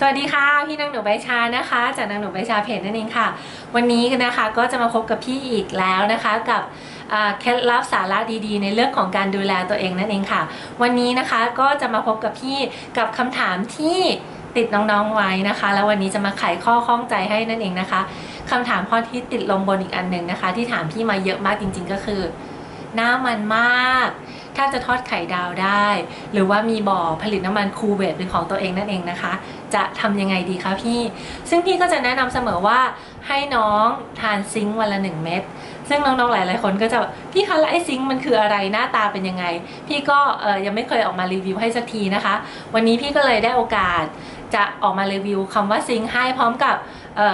สวัสดีค่ะ พี่นางหนูใบชานะคะ จากนางหนูใบชาเพจนั่นเองค่ะ วันนี้นะคะก็จะมาพบกับพี่อีกแล้วนะคะกับเคล็ดลับสาระดีๆ ในเรื่องของการดูแลตัวเองนั่นเองค่ะ วันนี้นะคะก็จะมาพบกับพี่กับคำถามที่ติดน้องๆไว้นะคะ แล้ววันนี้จะมาไขข้อข้องใจให้นั่นเองนะคะคำถามข้อที่ติดลมบนอีกอันหนึ่งนะคะ ที่ถามพี่มาเยอะมากจริง ๆ ก็คือ หน้ามันมาก ถ้าจะทอดไข่ดาวได้ หรือว่ามีบ่อผลิตน้ำมันคูเวตเป็นของตัวเองนั่นเองนะคะ จะทำยังไงดีคะพี่ ซึ่งพี่ก็จะแนะนำเสมอว่าให้น้องทานซิงค์วันละหนึ่งเม็ดซึ่งน้องๆหลายๆคนก็จะแบบพี่คะไอซิงค์มันคืออะไรหน้าตาเป็นยังไง พี่ก็เออยังไม่เคยออกมารีวิวให้สักทีนะคะ วันนี้พี่ก็เลยได้โอกาสจะออกมารีวิวคำว่าซิงค์ให้พร้อมกับ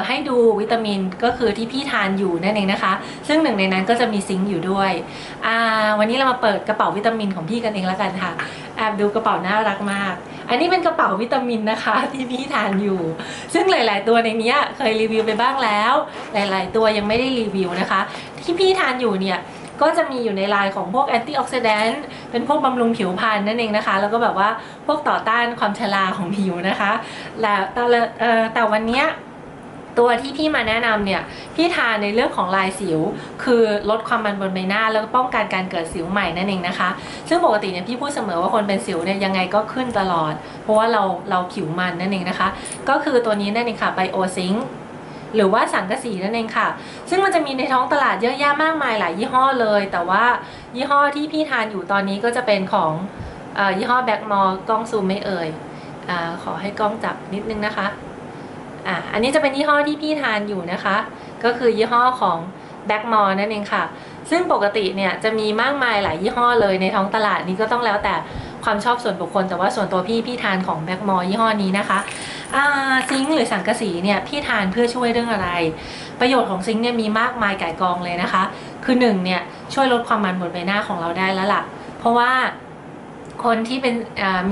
ให้ดูวิตามินก็คือที่พี่ทานอยู่นั่นเองนะคะ ซึ่งหนึ่งในนั้นก็จะมีซิงค์อยู่ด้วยวันนี้เรามาเปิดกระเป๋าวิตามินของพี่กันเองแล้วกันค่ะแอบดูกระเป๋าน่ารักมาก อันนี้เป็นกระเป๋าวิตามินนะคะ ที่พี่ทานอยู่ ซึ่งหลาย ๆ ตัวในนี้เคยรีวิวไปบ้างแล้ว หลาย ๆ ตัวยังไม่ได้รีวิวนะคะ ที่พี่ทานอยู่เนี่ยก็จะมีอยู่ในลายของพวกแอนตี้ออกซิแดนต์เป็นพวกบำรุงผิวพรรณนั่นเองนะคะ แล้วก็แบบว่าพวกต่อต้านความชราของผิวนะคะ แล้วแต่แต่วันเนี้ย ตัวที่พี่มาแนะนำเนี่ยพี่ทานในเรื่องของลายสิว คือลดความมันบนใบหน้า แล้วก็ป้องกันการเกิดสิวใหม่นั่นเองนะคะ ซึ่งปกติเนี่ยพี่พูดเสมอว่าคนเป็นสิวเนี่ยยังไงก็ขึ้นตลอด เพราะว่าเราเราผิวมันนั่นเองนะคะ ก็คือตัวนี้นั่นเองค่ะไบโอซิงหรือว่าสังกะสีนั่นเองค่ะ ซึ่งมันจะมีในท้องตลาดเยอะแยะมากมายหลายยี่ห้อเลย แต่ว่ายี่ห้อที่พี่ทานอยู่ตอนนี้ก็จะเป็นของอยี่ห้อแบ็กมอลกล้องซูมไม่เอ่ยอขอให้กล้องจับนิดนึงนะคะ อ่าอันนี้จะเป็นยี่ห้อที่พี่ทานอยู่นะคะ ก็คือยี่ห้อของแบ็กมอลนั่นเองค่ะ ซึ่งปกติเนี่ยจะมีมากมายหลายยี่ห้อเลยในท้องตลาดนี้ก็ต้องแล้วแต่ความชอบส่วนบุคคล แต่ว่าส่วนตัวพี่พี่ทานของแบ็กมอลยี่ห้อนี้นะคะอ่าซิงค์หรือสังกะสีเนี่ยพี่ทานเพื่อช่วยเรื่องอะไร ประโยชน์ของซิงค์เนี่ยมีมากมายก่ายกองเลยนะคะ คือหนึ่งเนี่ยช่วยลดความมันบนใบหน้าของเราได้แล้วล่ะ เพราะว่า คนที่เป็น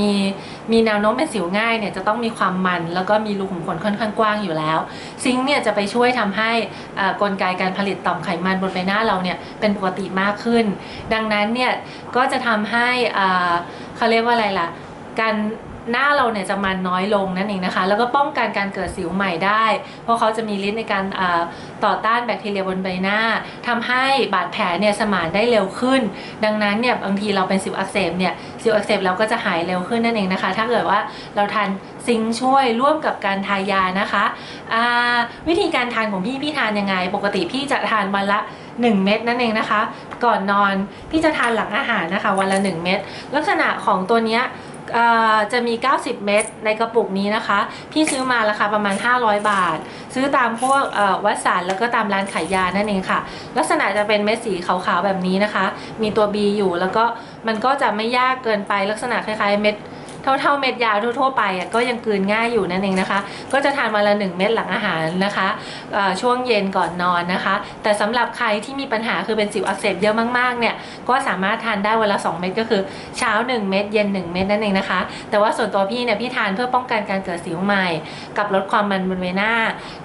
มีมีแนวโน้มเป็นสิวง่ายเนี่ยจะต้องมีความมันแล้วก็มีรูขุมขนค่อนข้างกว้างอยู่แล้ว ซิงค์เนี่ยจะไปช่วยทำให้กลไกการผลิตต่อมไขมันบนใบหน้าเราเนี่ยเป็นปกติมากขึ้น ดังนั้นเนี่ยก็จะทำให้เขาเรียกว่าอะไรล่ะ การ หน้าเราเนี่ยจะมันน้อยลงนั่นเองนะคะ แล้วก็ป้องกันการเกิดสิวใหม่ได้ เพราะเขาจะมีฤทธิ์ในการต่อต้านแบคทีเรียบนใบหน้าทำให้บาดแผลเนี่ยสมานได้เร็วขึ้น ดังนั้นเนี่ยบางทีเราเป็นสิวอักเสบเนี่ยสิวอักเสบเราก็จะหายเร็วขึ้นนั่นเองนะคะ ถ้าเกิดว่าเราทานซิงช่วยร่วมกับการทายานะคะวิธีการทานของพี่พี่ทานยังไง ปกติพี่จะทานวันละ 1 เม็ดนั่นเองนะคะ ก่อนนอนพี่จะทานหลังอาหารนะคะ วันละ 1 เม็ดลักษณะของตัวเนี้ย จะมี 90 เม็ดในกระปุกนี้นะคะ พี่ซื้อมาราคาประมาณ 500 บาท ซื้อตามพวกวัดสารแล้วก็ตามร้านขายยานั่นเองค่ะ ลักษณะจะเป็นเม็ดสีขาวๆแบบนี้นะคะ มีตัว B อยู่แล้วก็มันก็จะไม่ยากเกินไปลักษณะคล้ายๆเม็ด เท่าๆเม็ดยาทั่วๆไปอะก็ยังกลืนง่ายอยู่นั่นเองนะคะ ก็จะทานวันละ 1 เม็ดหลังอาหารนะคะช่วงเย็นก่อนนอนนะคะ แต่สำหรับใครที่มีปัญหาคือเป็นสิวอักเสบเยอะมากๆเนี่ยก็สามารถทานได้วันละ 2 เม็ดก็คือเช้า 1 เม็ดเย็น 1 เม็ดนั่นเองนะคะ แต่ว่าส่วนตัวพี่เนี่ยพี่ทานเพื่อป้องกันการเกิดสิวใหม่ กับลดความมันบนใบหน้า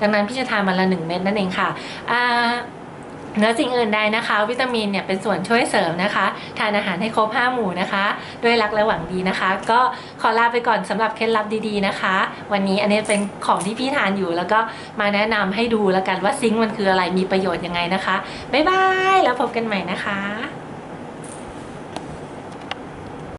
ดังนั้นพี่จะทานวันละ 1 เม็ดนั่นเองค่ะอ่า เนื้อสิ่งอื่นใดนะคะ วิตามินเนี่ยเป็นส่วนช่วยเสริมนะคะ ทานอาหารให้ครบ5หมู่นะคะ ด้วยรักและหวังดีนะคะ ก็ขอลาไปก่อนสำหรับเคล็ดลับดีๆนะคะ วันนี้อันนี้เป็นของที่พี่ทานอยู่ แล้วก็มาแนะนำให้ดูแล้วกันว่าซิงค์มันคืออะไรมีประโยชน์ยังไงนะคะบ๊ายบายแล้วพบกันใหม่นะคะ